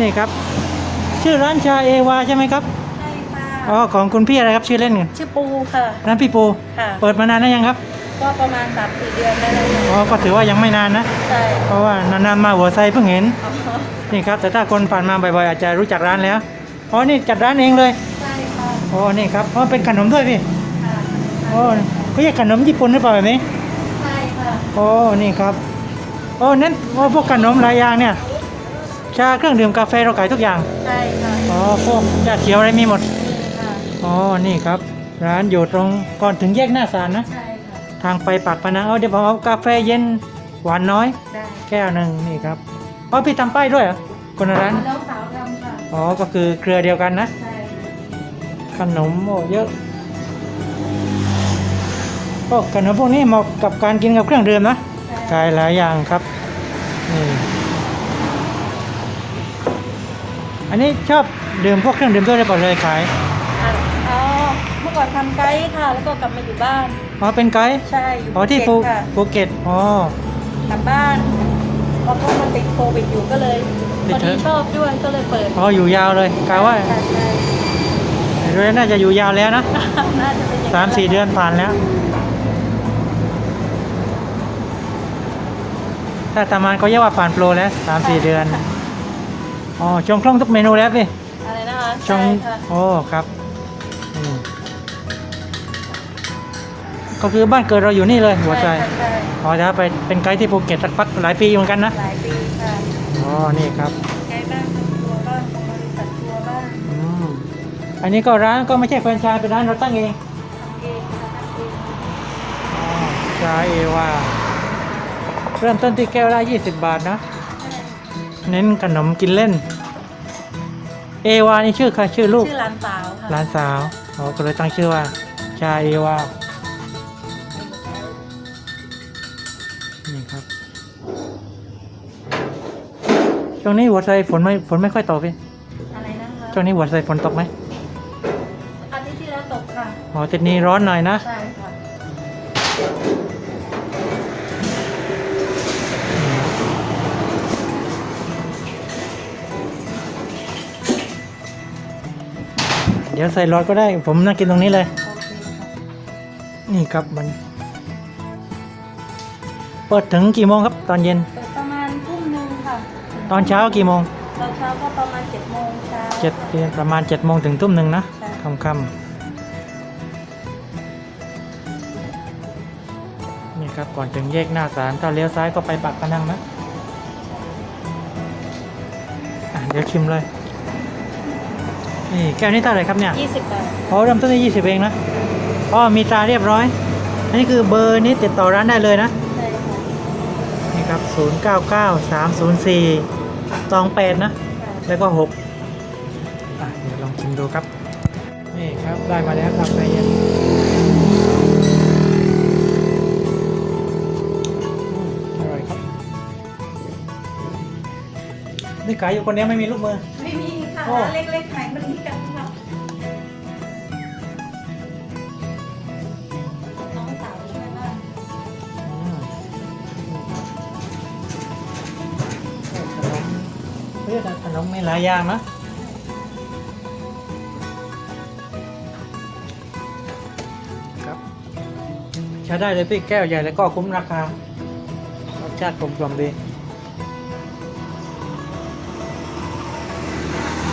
นี่ครับ ชื่อร้านชาเอวาใช่ไหมครับใช่ค่ะอ๋อของคุณพี่อะไรครับชื่อเล่นกันชื่อปูค่ะ ร้านพี่ปูค่ะ เปิดมานานแล้วยังครับก็ประมาณ3าสี่เดือนได้แล้วค่ะอ๋อก็ถือว่ายังไม่นานนะ ใช่เพราะว่านานๆมาหัวไซเพิ่งเห็นอ๋อนี่ครับ แต่ถ้าคนผ่านมาบ่อยๆอาจจะรู้จักร้านแล้วอ๋อนี่จัดร้านเองเลยใช่ค่ะอ๋อนี่ครับอ๋อเป็นขนมด้วยพี่ค่ะอ๋อเขาเรียกขนมญี่ปุ่นหรือเปล่าแบบนี้ใช่ค่ะ อ๋อนี่ครับอ๋อนั่นอ๋อพวกขนมหลายอย่างเนี่ย ชาเครื่องดื่มกาแฟเราขายทุกอย่าง ใช่ค่ะอ๋อพวกชาเขียวอะไรมีหมดนี่ค่ะ อ๋อ นี่ครับ ร้านอยู่ตรงก่อนถึงแยกหน้าศาลนะ ใช่ค่ะ ทางไปปากพนังเอาเดี๋ยวผมเอากาแฟเย็นหวานน้อย ได้แก้วหนึ่งนี่ครับอ๋อพี่ทำป้ายด้วยเหรอคนละร้าน น้องสาวทำค่ะ อ๋อ ก็คือเครือเดียวกันนะ ใช่ขนมโอ้เยอะโอ้ขนมพวกนี้เหมาะกับการกินกับเครื่องดื่มนะ ใช่ขายหลายอย่างครับ อันนี้ชอบดื่มพวกเครื่องดื่มด้วยหรือเปล่าเลยขายอะอ๋อเมื่อก่อนทำไกด์ค่ะ แล้วก็กลับมาอยู่บ้าน อ๋อเป็นไกด์ใช่อยู่อ๋อที่ภูเก็ตค่ะภูเก็ตอ๋อ กลับบ้านเพราะว่ามันติดโควิดอยู่ก็เลยติพดอเถดีอะชอบด้วยก็เลยเปิดอ๋ออยู่ยาวเลยกะว่าใช่ใช่ดูแล้วน่าจะอยู่ยาวแล้วนะน่าจะเป็นอย่างสามสี่เดือนผ่านแล้ว ถ้าตามมันก็เรียกว่าผ่านโปรแล้วสามสี่เดือน อ๋อชงคล่องทุกเมนูแล้วพี่อะไรนะคะชงใช่ค่ะโอ้ครับอืมก็คือบ้านเกิดเราอยู่นี่เลยหัวใจใช่ค่ะอ๋อจะไปเป็นไกด์ที่ภูเก็ตสักพักหลายปีเหมือนกันนะใช่หลายปีค่ะอ๋อนี่ครับไกด์บ้างทำตัวบ้างของบริษัททัวร์บ้างอืมอันนี้ก็ร้านก็ไม่ใช่แฟรนไชส์เป็นร้านเราตั้งเอง ทำเองค่ะทำเองอ๋อชาเอวาเริ่มต้นที่แก้วละ20 บาทนะ เน้นขนมกินเล่น เอวานี่ชื่อใครชื่อลูก ชื่อร้านสาวค่ะหลานสาวอ๋อก็เลยตั้งชื่อว่า ชาเอวา นี่ครับ ช่วงนี้หัวไซฝนไม่ฝนไม่ค่อยตกพี่อะไรนะคะช่วงนี้หัวไซฝนตกไหมอาทิตย์ที่แล้วตกค่ะ อ๋อติดนี้ร้อนหน่อยนะ ใช่ เดี๋ยวใส่รถก็ได้ ผมนั่งกินตรงนี้เลยโอเคค่ะนี่ครับมัน เปิดถึงกี่โมงครับ ตอนเย็น เปิดประมาณทุ่มหนึ่งค่ะตอนเช้ากี่โมงตอนเช้าก็ประมาณเจ็ดโมงเช้าเจ็ดประมาณเจ็ดโมงถึงทุ่มหนึ่งนะใช่ค่ำค่ำนี่ครับก่อนถึงแยกหน้าศาลถ้าเลี้ยวซ้ายก็ไปปากพนังนะอะเดี๋ยวชิมเลย นี่แก้วนี้เท่าไหร่ครับเนี่ยยี่สิบบาทอ๋อเริ่มต้นที่ยี่สิบเองนะอ๋อมีตราเรียบร้อย อันนี้คือเบอร์นี้ติดต่อร้านได้เลยนะใช่ค่ะนี่ครับ 0 9 9 3 0 4ตองแปดนะค่ะแล้วก็6อะเดี๋ยวลองชิมดูครับ นี่ครับได้มาแล้วครับไฟเย็นอืมอร่อยครับ นี่ขายอยู่คนเดียวไม่มีลูกมือไม่มีค่ะ โอ้ ร้านเล็กๆขายมันมีกันค่ะน้องสาวช่วยบ้างอืมขนมเรียกอะไรขนมมีหลายอย่างนะครับใช้ได้เลยพี่แก้วใหญ่แล้วก็คุ้มราคารสชาติกลมกล่อมดี